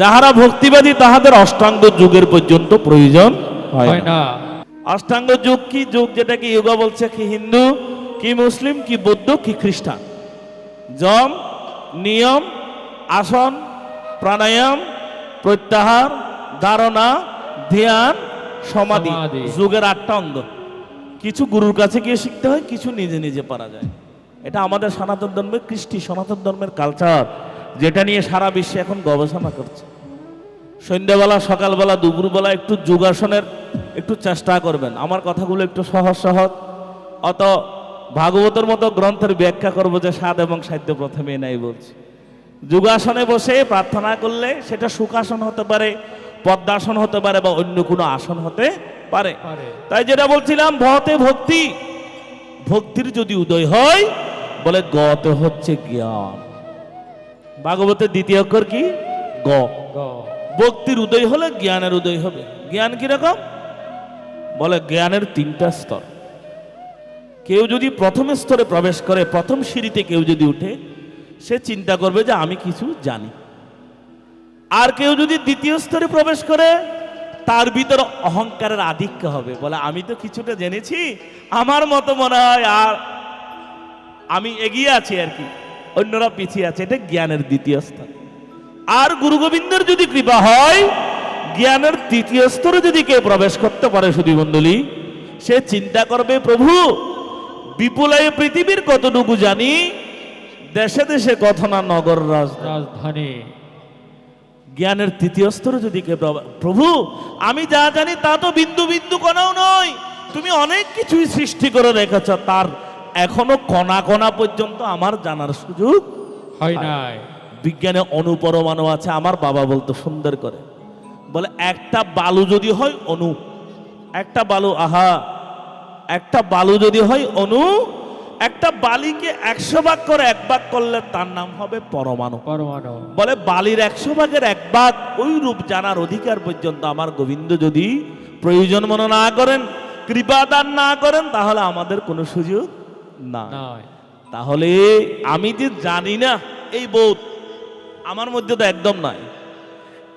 যাহারা ভক্তিবাদী তাহাদের অষ্টাঙ্গ যুগের পর্যন্ত প্রয়োজন হয় না। অষ্টাঙ্গ যুগ কি যুগ যেটাকে ইয়োগা বলছে? কি হিন্দু কি মুসলিম কি বৌদ্ধ কি খ্রিস্টান? জম নিয়ম আসন প্রাণায়াম প্রত্যাহার ধারণা ধ্যান সমাধি সমাধি। যুগের আটটা অঙ্গ। কিছু গুরুর কাছে গিয়ে শিখতে হয় কিছু নিজে নিজে পারা যায়। এটা আমাদের সনাতন ধর্মের কৃষ্টি সনাতন ধর্মের কালচার যেটা নিয়ে সারা বিশ্বে এখন গবেষণা করছে। সন্ধ্যাবেলা সকালবেলা দুপুরবেলা একটু যোগাসনের একটু চেষ্টা করবেন। আমার কথাগুলো একটু সহজ সহজ। অত ভাগবতের মতো গ্রন্থের ব্যাখ্যা করব যে স্বাদ এবং সাহিত্য প্রথমে নাই বলছি। যোগাসনে বসে প্রার্থনা করলে সেটা সুখাসন হতে পারে পদ্মাসন হতে পারে বা অন্য কোনো আসন হতে পারে। পারে। তাই যেটা বলছিলাম ভতে ভক্তি ভক্তির যদি উদয় হয় বলে গতে হচ্ছে জ্ঞান। ভাগবতের দ্বিতীয় অক্ষর কি? গ। গ। ভক্তির উদয় হলে জ্ঞানের উদয় হবে। জ্ঞান কীরকম? বলে জ্ঞানের তিনটা স্তর। কেউ যদি প্রথম স্তরে প্রবেশ করে, প্রথম সিঁড়িতে কেউ যদি উঠে, সে চিন্তা করবে যে আমি কিছু জানি। আর কেউ যদি দ্বিতীয় স্তরে প্রবেশ করে, তার ভিতর অহংকারের আধিক্য হবে। বলে, আমি তো কিছুটা জেনেছি। আমার মতো মনে হয় আর আমি এগিয়ে আছি আর কি। অন্যরা পিছিয়ে আছে। এটা জ্ঞানের দ্বিতীয় স্তর। আর গুরু গোবিন্দের যদি কৃপা হয় জ্ঞানের তৃতীয় স্তরে যদি কেউ প্রবেশ করতে পারে সুদী মণ্ডলী সে চিন্তা করবে প্রভু বিপুলায় পৃথিবীর কতটুকু জানি দেশে দেশে কত না নগর রাজধানী। রাজধানী। জ্ঞানের তৃতীয় স্তরে যদি প্রব- প্রভু আমি যা জানি তা তো বিন্দু বিন্দু কণাও নয়। তুমি অনেক কিছুই সৃষ্টি করে রেখেছ তার এখনও কণা কণা পর্যন্ত আমার জানার সুযোগ হয় নাই। বিজ্ঞানে অনুপরমাণু আছে আমার বাবা বলতো সুন্দর করে। বলে একটা বালু যদি হয় অনু। একটা বালু আহা। একটা বালু যদি হয় অনু। একটা বালিকে একশো ভাগ করে এক ভাগ করলে তার নাম হবে পরমাণু। পরমাণু। বলে বালির একশো ভাগের এক ভাগ ওই রূপ জানার অধিকার পর্যন্ত আমার গোবিন্দ যদি প্রয়োজন মনে না করেন কৃপাদান না করেন তাহলে আমাদের কোনো সুযোগ না তাহলে আমি যে জানি না এই বোধ আমার মধ্যে তো একদম নাই।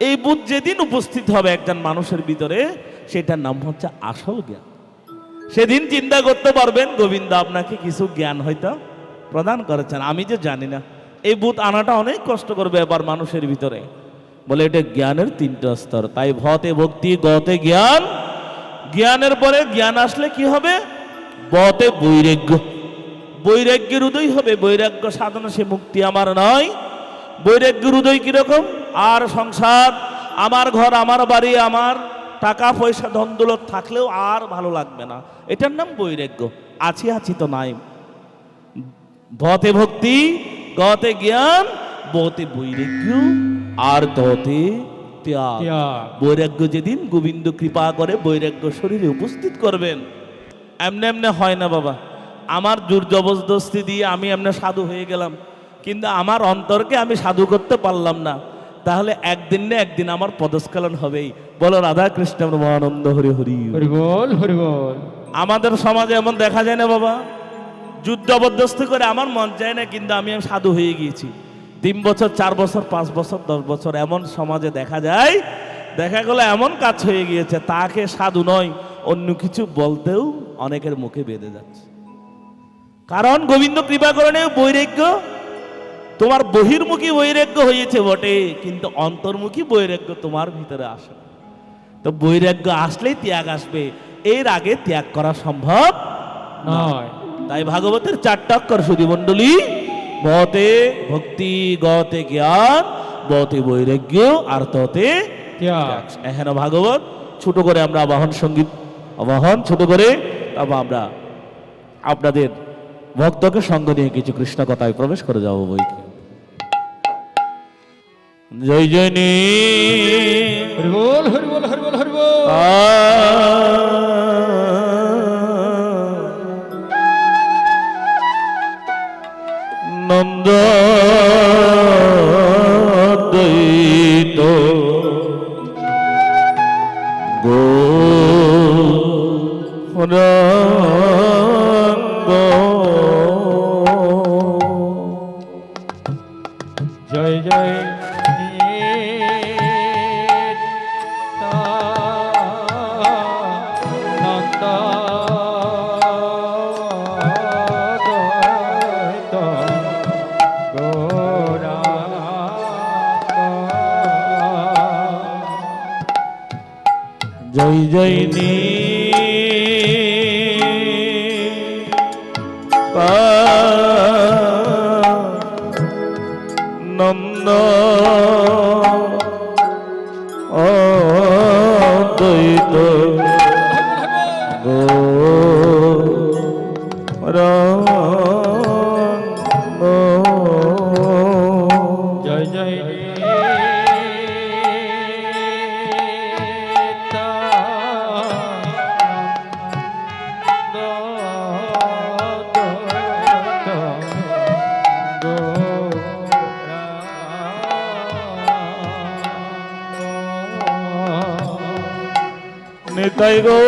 এই বোধ যেদিন উপস্থিত হবে একজন মানুষের ভিতরে, সেটার নাম হচ্ছে আসল জ্ঞান। সেদিন চিন্তা করতে পারবেন, গোবিন্দ আপনাকে কিছু জ্ঞান হয়তো প্রদান করেছেন। আমি যে জানি না, এই বোধ আনাটা অনেক কষ্ট করবে এবার মানুষের ভিতরে। বলে এটা জ্ঞানের তিনটা স্তর। তাই ভতে ভক্তি, গতে জ্ঞান। জ্ঞানের পরে জ্ঞান আসলে কি হবে? বতে বৈরাগ্য। বৈরাগ্যের উদয় হবে। বৈরাগ্য সাধনা সে মুক্তি আমার নয়। বৈরাগ্যের উদয় কীরকম? আর সংসার আমার ঘর আমার বাড়ি আমার টাকা পয়সা ধন দৌলত থাকলেও আর ভালো লাগবে না। এটার নাম বৈরাগ্য। আছি আছি তো নাই। ভতে ভক্তি গতে জ্ঞান বতে বৈরাগ্য আর ত্যাগ। বৈরাগ্য যেদিন গোবিন্দ কৃপা করে বৈরাগ্য শরীরে উপস্থিত করবেন। এমনি এমনি হয় না বাবা। আমার জোর জবরদস্তি দিয়ে আমি এমনি সাধু হয়ে গেলাম। কিন্তু আমার অন্তরকে আমি সাধু করতে পারলাম না। তাহলে একদিন না একদিন আমার পদস্খলন হবেই। বলো রাধা কৃষ্ণ মহানন্দ হরি হরি। হরি বল হরি বল। আমাদের সমাজে এমন দেখা যায় না বাবা? যুদ্ধ জবরদস্তি করে আমার মন যায় না কিন্তু আমি সাধু হয়ে গিয়েছি। তিন বছর চার বছর পাঁচ বছর দশ বছর এমন সমাজে দেখা যায় দেখা গেল এমন কাজ হয়ে গিয়েছে তাকে সাধু নয় অন্য কিছু বলতেও অনেকের মুখে বেঁধে যাচ্ছে। কারণ গোবিন্দ কৃপাকরণে বৈরাগ্য তোমার বহির্মুখী বৈরাগ্য হয়েছে বটে কিন্তু অন্তর্মুখী বৈরাগ্য তোমার ভিতরে আসে তো বৈরাগ্য আসলেই ত্যাগ আসবে এর আগে ত্যাগ করা সম্ভব নয়। তাই ভাগবতের চারটা অক্ষর সুধী মণ্ডলী বতে ভক্তি গতে জ্ঞান বতে বৈরাগ্য আর ততে ত্যাগ। এহেন ভাগবত ছোট করে আমরা আবাহন সংগীত আবাহন ছোট করে তারপর আমরা আপনাদের ভক্তকে সঙ্গ নিয়ে কিছু কৃষ্ণ কথায় প্রবেশ করে যাব বইকে। জয় জয় নী হরি বল হরি বল হরি বল হরি বল। জয় জয় নি নন্দ। অদ্বৈত নিতাই গো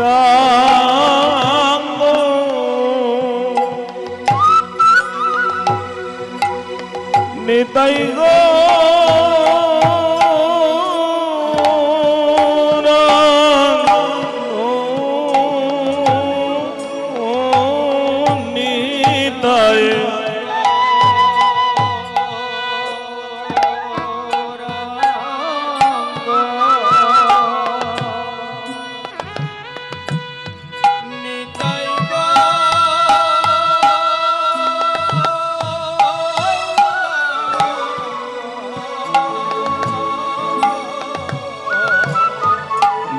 রাম গো।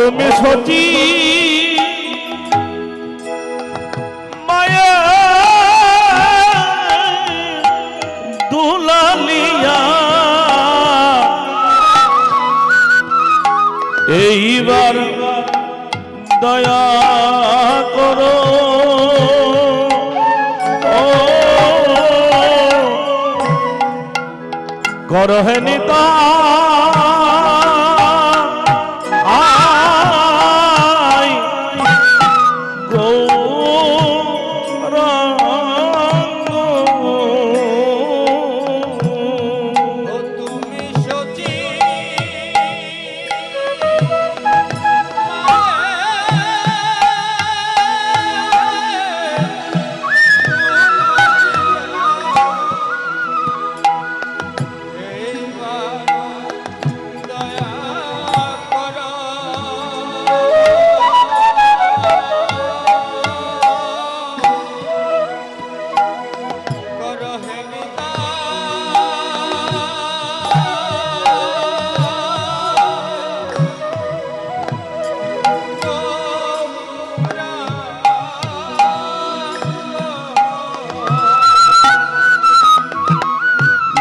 তুমি সচি এইবার দয়া করো। ও করহে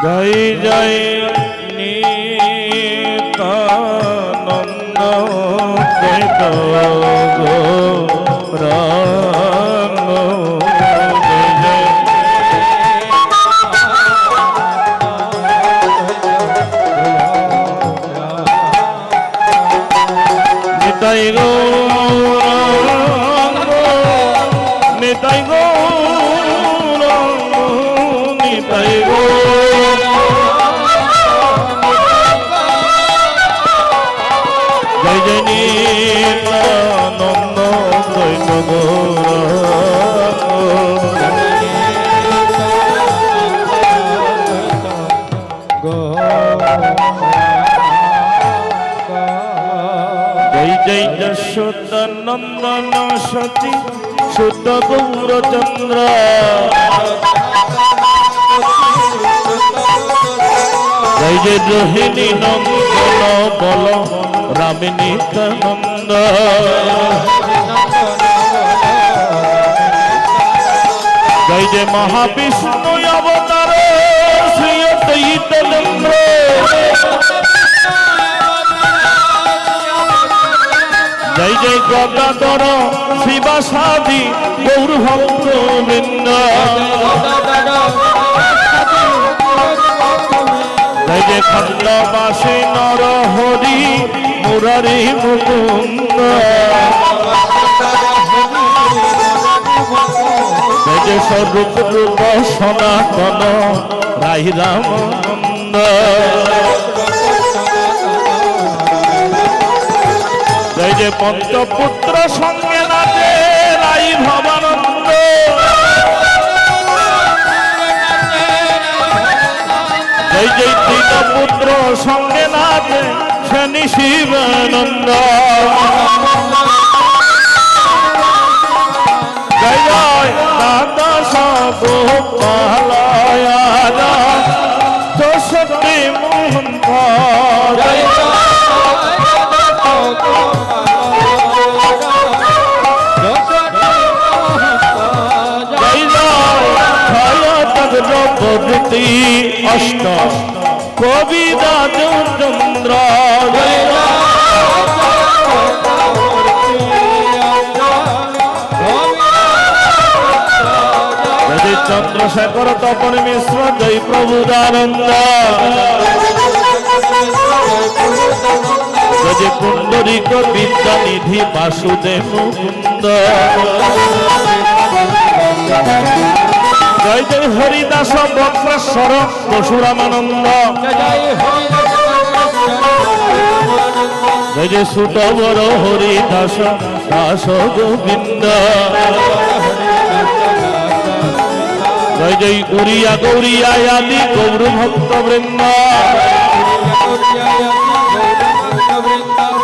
জয় জয় নিতানন্দ জয় নিতাই গৌরাঙ্গ নিতাই জয় জয় যশোদানন্দন সচি শুদ্ধ গৌরচন্দ্র জয় জয় রোহিণী নন্দন বল, রামিনী নন্দ জয় যে মহাবিষ্ণু অবতার শ্রী অদ্বৈতলেন্দ্র গদাধর শিবাসাদি গৌর ভক্ত বৃন্দ। খণ্ডবাসী নর হরি মুরারি মুকুন্দ। জয় স্বরূপ রূপ সনাতন, রাই রামনন্দ জয় যে পঞ্চপুত্র সঙ্গে নাচে, রাই ভবানন্দ। ওই যে তিন পুত্র সঙ্গে নাচে শনি শিবানন্দ। জয় জয়। জগদ্রপতি অষ্ট। কবি জয় চন্দ্রশেখর তপন মিশ্র জয় প্রভুদানন্দ জয় পুণ্ডরিক বিদ্যানিধি বাসুদেব মুকুন্দ। জয় জয় হরিদাস বক্রেশ্বর পশুরামানন্দ জয় জয় সুতবর হরিদাস দাস গোবিন্দ। জয় জয় উড়িয়া গৌরিয়া আদি গৌর ভক্ত বৃন্দ।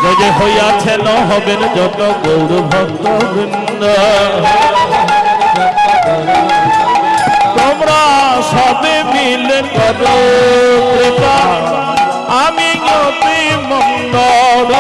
জয় জয় হইয়াছেন হবেন যত গৌর ভক্ত বৃন্দ। তোমরা সবে মিলে করো আমি অতি মঙ্গল।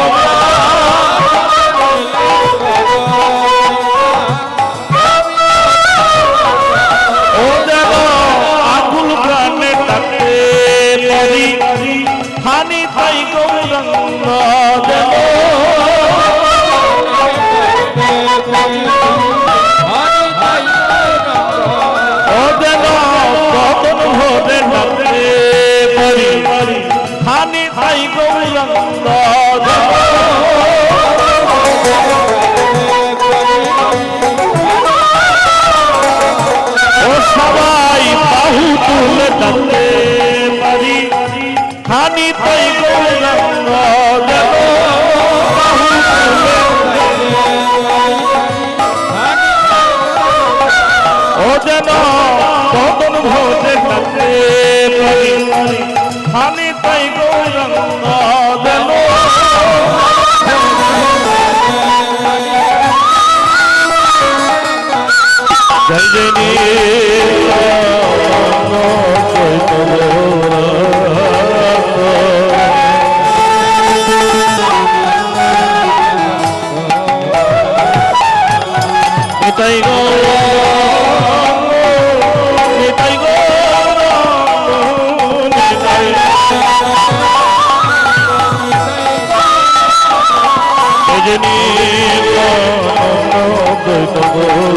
নিতাই গো নিতাই গো নিতাই রজনী দ্বৈত গৌর